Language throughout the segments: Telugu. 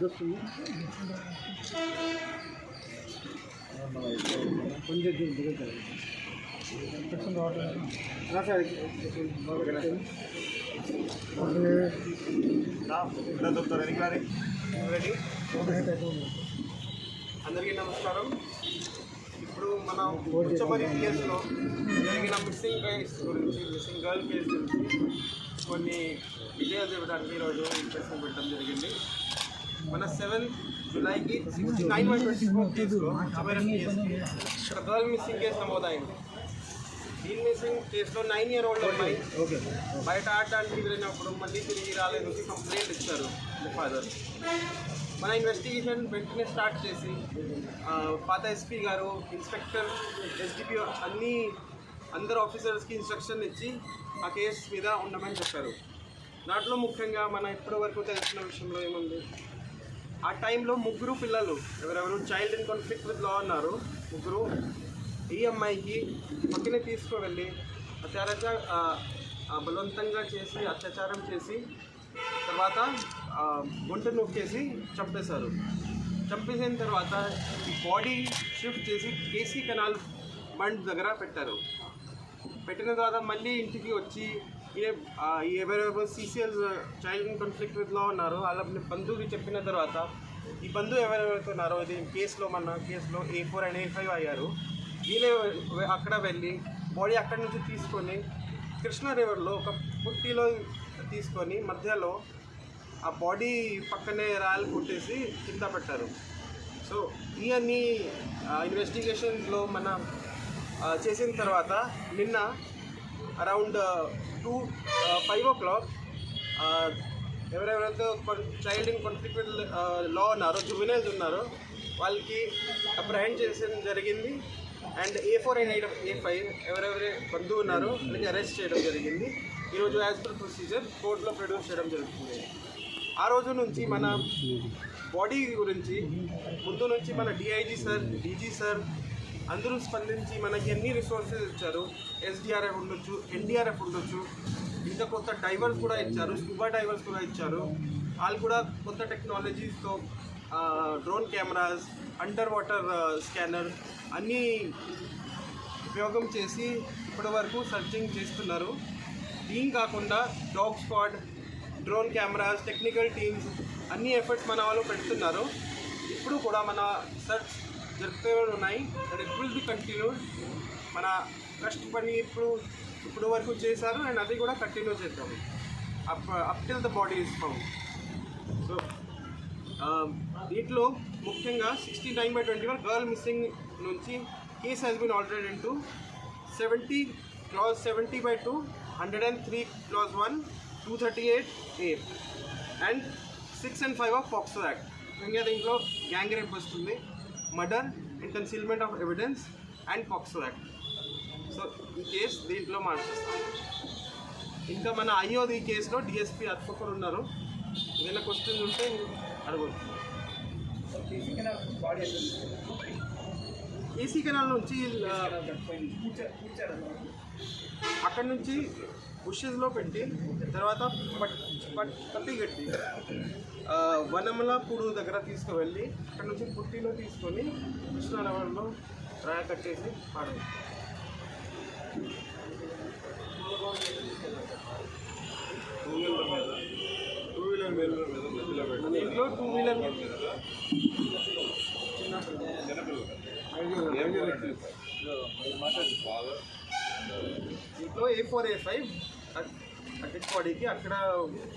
వస్తుంది కొంచెం దిగుతారు సార్ రెడీ అందరికీ నమస్కారం ఇప్పుడు మనం ఉచ్చమరి కేసులో జరిగిన మిస్సింగ్ కేస్ గురించి మిస్సింగ్ గర్ల్ కేసు గురించి కొన్ని డీటెయిల్స్ ఇవ్వడానికి ఈరోజు ఇంట్రెస్టింగ్ పెట్టడం జరిగింది. మన seven జూలైకి sixty nine one twenty four కేసులో కేసుకి ఇక్కడ గర్ల్ మిస్సింగ్ కేసు నమోదైంది. దీని మిస్సింగ్ కేసులో నైన్ ఇయర్ ఓల్డ్ అమ్మాయి బయట ఆడడానికి వెళ్ళినప్పుడు మళ్ళీ తిరిగి రాలేదు కంప్లైంట్ ఇచ్చారు ఫాదర్ మన ఇన్వెస్టిగేషన్ వెంటనే స్టార్ట్ చేసి పాత ఎస్పీ గారు ఇన్స్పెక్టర్ ఎస్డిపి అన్ని అందరు ఆఫీసర్స్కి ఇన్స్ట్రక్షన్ ఇచ్చి ఆ కేసు మీద ఉండమని చెప్పారు. దాంట్లో ముఖ్యంగా మన ఇప్పటి వరకు తెలిసిన విషయంలో ఏముంది? ఆ టైంలో ముగ్గురు పిల్లలు ఎవరెవరు child in conflict with law ఉన్నారు ముగ్గురు ఈ అమ్మాయికి పక్కనే తీసుకువెళ్ళి అత్యాచార ఆ, బలవంతంగా చేసి అత్యాచారం చేసి తర్వాత ఆ, గుంట నొక్కేసి చంపేశారు. చంపేసిన తర్వాత బాడీ షిఫ్ట్ చేసి కేసీ కెనాల్ బండ్ దగ్గర పెట్టారు. పెట్టిన తర్వాత మళ్ళీ ఇంటికి వచ్చి ఏ ఈ ఎవరెవరు సీసీఎల్ చైల్డ్ ఇన్ కాన్ఫ్లిక్ట్ విత్లో ఉన్నారో వాళ్ళ బంధువుకి చెప్పిన తర్వాత ఈ బంధువు ఎవరెవరైతే ఉన్నారో ఇది కేసులో మన కేసులో A four and A five అయ్యారు. వీళ్ళే అక్కడ వెళ్ళి బాడీ అక్కడి నుంచి తీసుకొని కృష్ణా రివర్లో ఒక పుట్టిలో తీసుకొని మధ్యలో ఆ బాడీ పక్కనే రాయలు కొట్టేసి కింద పెట్టారు. సో ఇవన్నీ ఇన్వెస్టిగేషన్లో మన చేసిన తర్వాత నిన్న around two five o'clock ఎవరెవరైతే చైల్డ్ ఇన్ కాన్ఫ్లిక్ట్ లా ఉన్నారో జువినైల్స్ ఉన్నారో వాళ్ళకి అప్రహెండ్ చేసడం జరిగింది. And A four and eight A five ఎవరెవరి బంధువు ఉన్నారో వాళ్ళకి అరెస్ట్ చేయడం జరిగింది. ఈరోజు యాజ్ పర్ ప్రొసీజర్ కోర్టులో ప్రొడ్యూస్ చేయడం జరుగుతుంది. ఆ రోజు నుంచి మన బాడీ గురించి ముందు నుంచి మన డిఐజీ సార్ డీజీ సార్ అందరూ స్పందించి మనకి ఎన్ని రిసోర్సెస్ ఇచ్చారు? ఎస్డిఆర్ఎఫ్ ఉండొచ్చు ఎన్డీఆర్ఎఫ్ ఉండొచ్చు. ఇంకా కొత్త డైవర్స్ కూడా ఇచ్చారు స్కూబా డైవర్స్ కూడా ఇచ్చారు. వాళ్ళు కూడా కొత్త టెక్నాలజీస్తో drone cameras under water scanner అన్నీ ఉపయోగం చేసి ఇప్పటి వరకు సర్చింగ్ చేస్తున్నారు. దీని కాకుండా dog squad drone cameras technical teams అన్ని ఎఫర్ట్స్ మన వాళ్ళు పెడుతున్నారు. ఇప్పుడు కూడా మన సర్చ్ జరుపుతూ ఉన్నాయి. అండ్ ఇప్పుడు విల్ బి కంటిన్యూడ్ మన పని ఇప్పుడు ఇప్పుడు వరకు చేశారు. అండ్ అది కూడా కంటిన్యూ చేద్దాము. Up up till the body is found so దీంట్లో ముఖ్యంగా sixty nine by twenty one girl missing నుంచి case has been already in to seventy clause seventy by two hundred and three clause one two thirty eight A and six and five of POCSO act ఇంకా దీంట్లో గ్యాంగ్ రేప్ వస్తుంది. Murder and concealment of evidence and POCSO act so ఈ కేసు దీంట్లో మార్చేస్తాం ఇంకా మన అయ్యోది కేసులో డిఎస్పీ అర్పకర్ ఉన్నారు. ఏదైనా క్వశ్చన్స్ ఉంటే బాడీ ఏసీ కెనాల్ నుంచి అక్కడ నుంచి బుషెస్లో పెట్టి తర్వాత పట్ పట్ పట్టి కట్టి ఆ, వనమలాపూడు దగ్గర తీసుకువెళ్ళి అక్కడ నుంచి పుట్టిలో తీసుకొని కృష్ణానగర్లో రాయ కట్టేసి పాడవు టూ వీలర్ మీద టూ వీలర్ మీద ఇంట్లో టూ వీలర్ మీద. ఇంట్లో ఏ ఫోర్ ఏ ఫైవ్ అడ్డెడ్ బాడీకి అక్కడ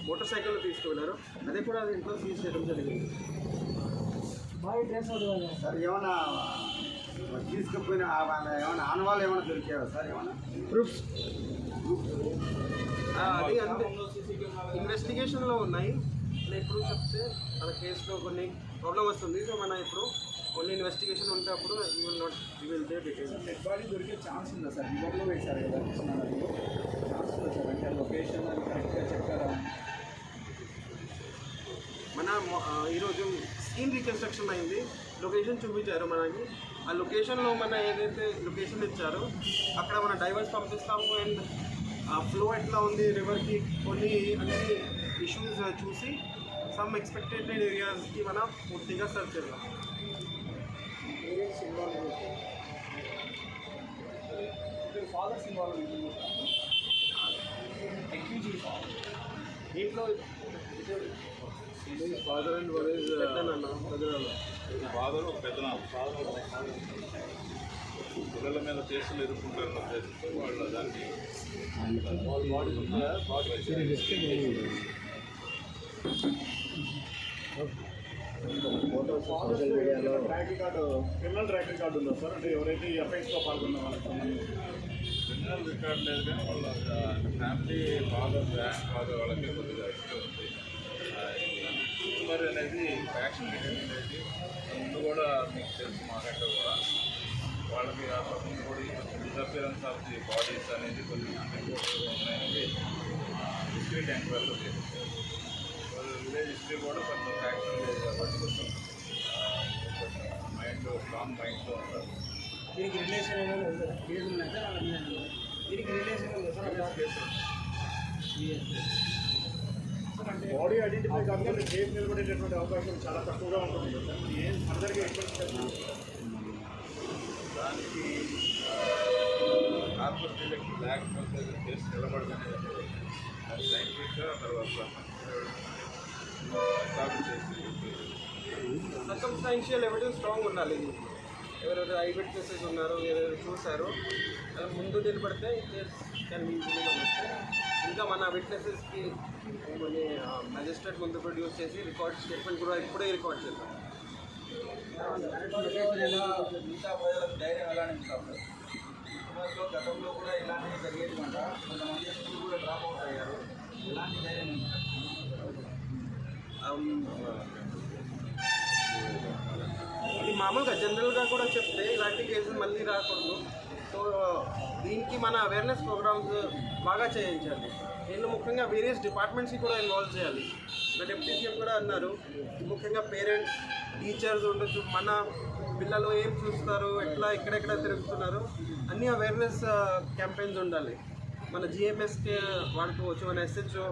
మోటార్ సైకిల్ తీసుకువెళ్ళారు. అదే కూడా అది ఇంట్లో సీజ్ చేయడం జరిగింది. సార్ ఏమైనా తీసుకుపోయిన ఏమైనా ఆనవాళ్ళు ఏమైనా దొరికావా సార్ ఏమైనా ప్రూఫ్స్. అది అంతే. ఇన్వెస్టిగేషన్లో ఉన్నాయి. నేను ఇప్పుడు చెప్తే మన కేసులో కొన్ని ప్రాబ్లం వస్తుంది. సో మన ఇప్పుడు ఓన్లీ ఇన్వెస్టిగేషన్ ఉంటే అప్పుడు you will not you will dead body దొరికే ఛాన్స్ ఉందా సార్? రివర్లో వేశారు కదా కృష్ణానదిలో. ఛాన్స్ ఉందా సార్? అంటే లొకేషన్ అది కరెక్ట్గా చెప్పారా? మన ఈరోజు స్కీమ్ రీకన్స్ట్రక్షన్ అయింది. లొకేషన్ చూపించారు మనకి. ఆ లొకేషన్లో మన ఏదైతే లొకేషన్ ఇచ్చారో అక్కడ మన డైవర్స్ పంపిస్తాము అండ్ ఆ ఫ్లో ఎట్లా ఉంది రివర్కి కొన్ని అన్ని ఇష్యూస్ చూసి సమ్ ఎక్స్పెక్టెడ్ ఏరియాస్కి మనం పూర్తిగా సర్చ్ చేద్దాం. ఫాదర్స్ ఇన్వాల్వ్ ఎక్యూజీ దీంట్లో ఫాదర్ అండ్ వన్ ఇస్ పెద్దనన్న పెద్దనన్న ఫాదర్ ఒక పెద్ద పిల్లల మీద కేసులు ఎదుర్కొంటారన్న ఉద్దేశంతో వాళ్ళు దాన్ని సోషల్ మీడియాలో. Track record criminal track record ఉందా సార్? అంటే ఎవరైతే ఈ ఎఫ్ఐఎస్లో పాల్గొన్న వాళ్ళకి క్రిమినల్ రికార్డ్ లేదు కానీ వాళ్ళ ఫ్యామిలీ ఫాదర్ గ్రాండ్ ఫాదర్ వాళ్ళకి కొద్దిగా ఎక్కువ ఉంది మరి అనేది ఫ్యాక్షన్ అనేది ముందు కూడా మీకు తెలుసు మాకంటే కూడా. వాళ్ళకి ఆ ముందు కూడా డిసపియరెన్స్ ఆఫ్ ది బాడీస్ అనేది కొన్ని అన్రిపోర్టెడ్ ఉన్నాయనేది హిస్టరీ ఎంక్వైరీలో చేశారు విలేజ్ హిస్టరీ కూడా కొంచెం ఫ్యాక్షన్ లేదు కాబట్టి కొంచెం మైండ్లో స్ట్రాంగ్ మైండ్లో ఉంటారు. దీనికి రిలేషన్ ఏమైనా ఉందా? కేసు ఉన్నాయి? సార్? దీనికి రిలేషన్ ఉందా? సార్ బాడీ ఐడెంటిఫై కాకుండా కేసు నిలబడేటటువంటి అవకాశం చాలా తక్కువగా ఉంటుంది. సార్ ఏం అందరికీ రిక్వెస్ట్ చేస్తున్నాను దానికి కార్పొరేట్ లేకపోతే కేసు నిలబడదనేది. అది సైంటిఫిక్గా తర్వాత చేసి సర్కమ్స్టాన్షియల్ ఎవిడెన్స్ స్ట్రాంగ్ ఉండాలి. ఇది ఎవరెవరు ఐ విట్నెసెస్ ఉన్నారు ఎవరెవరు చూశారు అలా ముందు నిలబడితే ఇంకా మన విట్నెసెస్కి కొన్ని మెజిస్ట్రేట్ ముందు ప్రొడ్యూస్ చేసి రికార్డ్ స్టేట్మెంట్ కూడా ఇప్పుడే రికార్డ్ చేద్దాం. మిగతా ప్రజలకు ధైర్యం ఎలా నింపుతారు గతంలో కూడా ఇలాంటివి జరిగేది మాట. కొంతమంది స్కూల్ కూడా డ్రాప్ అవుట్ అయ్యారు. ఎలాంటి ధైర్యం ఇది మామూలుగా జనరల్గా కూడా చెప్తే ఇలాంటి కేసులు మళ్ళీ రాకూడదు. సో దీనికి మన అవేర్నెస్ ప్రోగ్రామ్స్ బాగా చేయించాలి. నేను ముఖ్యంగా వేరియస్ డిపార్ట్మెంట్స్కి కూడా ఇన్వాల్వ్ చేయాలి. నా డిప్యూటీ సీఎం కూడా అన్నారు. ముఖ్యంగా పేరెంట్స్ టీచర్స్ ఉండొచ్చు. మన పిల్లలు ఏం చూస్తారు? ఎట్లా ఎక్కడెక్కడ తిరుగుతున్నారు? అన్ని అవేర్నెస్ క్యాంపెయిన్స్ uh, ఉండాలి. మన జిఎంఎస్కి వాడుకోవచ్చు మన ఎస్హెచ్ఓ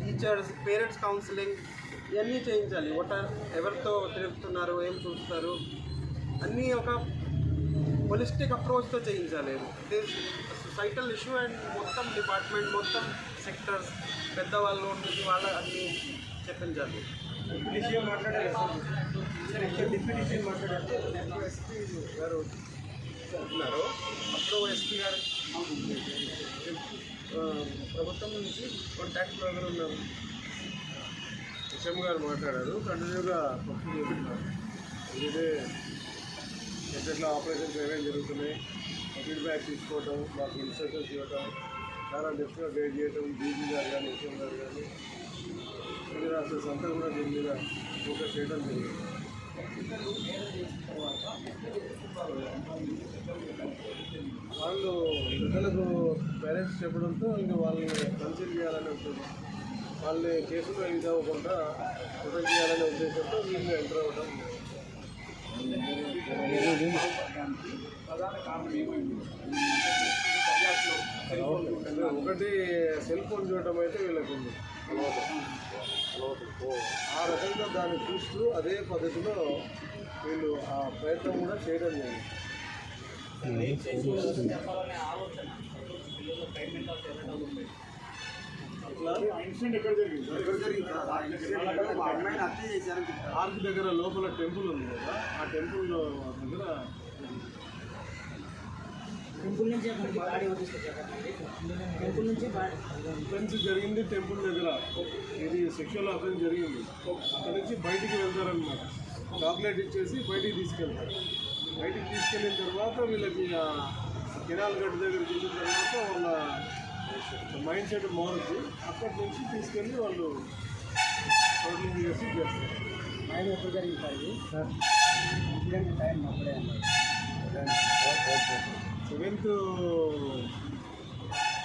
టీచర్స్ పేరెంట్స్ కౌన్సిలింగ్ ఇవన్నీ చేయించాలి. ఒకట ఎవరితో తిరుగుతున్నారు ఏం చూస్తారు అన్నీ ఒక హోలిస్టిక్ అప్రోచ్తో చేయించాలి. ఇది సొసైటల్ ఇష్యూ అండ్ మొత్తం డిపార్ట్మెంట్ మొత్తం సెక్టర్స్ పెద్దవాళ్ళు నుంచి వాళ్ళ అన్నీ చెప్పించాలి. డిప్యూటీ మాట్లాడారు ఎస్పీ అప్పుడు ఎస్పీ గారు ప్రభుత్వం నుంచి కాంటాక్ట్లో ఎవరు ఉన్నారు. హెచ్ఎం గారు మాట్లాడారు. కంటిన్యూగా పక్షులు చేస్తున్నారు. ఇదే ఎట్లా ఆపరేషన్స్ ఏమేమి జరుగుతున్నాయి ఫీడ్బ్యాక్ తీసుకోవటం మాకు ఇన్స్ట్రక్షన్స్ ఇవ్వటం చాలా డెప్త్గా గైడ్ చేయటం డీజీ గారు కానీ హెచ్ఎం గారు కానీ రాష్ట్ర సంతా కూడా దీని మీద ఫోకస్ చేయడం జరిగింది. వాళ్ళు పిల్లలకు పేరెంట్స్ చెప్పడంతో ఇంకా వాళ్ళని కన్సిడర్ చేయాలనే ఉద్దేశం. వాళ్ళని కేసులో ఇది అవ్వకుండా ప్రొటెక్ట్ చేయాలనే ఉద్దేశంతో వీళ్ళు ఎంటర్ అవ్వడం ప్రధాన కారణం ఏమైంది ఒకటి సెల్ ఫోన్ చూడటం అయితే వీళ్ళకి ఉంది. రకంగా దాన్ని చూస్తూ అదే పద్ధతిలో వీళ్ళు ఆ ప్రయత్నం కూడా చేయడం జరిగింది. ఆర్క్ దగ్గర లోపల టెంపుల్ ఉంది కదా ఆ టెంపుల్ దగ్గర టెంపుల్ నుంచి బాడీ టెంపుల్ నుంచి అఫెన్స్ జరిగింది టెంపుల్ దగ్గర. ఇది సెక్షువల్ అఫెన్స్ జరిగింది. అక్కడి నుంచి బయటికి వెళ్తారనమాట చాక్లెట్ ఇచ్చేసి బయటికి తీసుకెళ్తారు. బయటికి తీసుకెళ్ళిన తర్వాత వీళ్ళకి ఆ కెనాల్ గడ్డ దగ్గర చూసిన తర్వాత వాళ్ళ మైండ్ సెట్ మారుద్ది. అక్కడి నుంచి తీసుకెళ్ళి వాళ్ళు టోటలింగ్ చేసి చేస్తారు. టైం ఎప్పుడు జరిగింది సార్ ఇన్సిడెంట్ టైం అప్పుడే సెవెంత్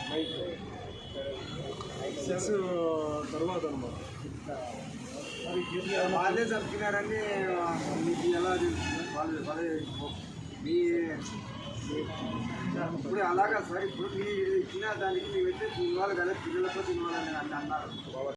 నైట్ సిక్స్ తర్వాత అనమాట వాళ్ళే చంపినారని మీకు ఎలా వాళ్ళు వాళ్ళే మీ ఇప్పుడు అలాగా సార్ ఇప్పుడు మీ ఇచ్చిన దానికి మీ వచ్చే ఇన్వాల్వ్ కదా పిల్లలతో ఇన్వాల్వ్ అన్నారు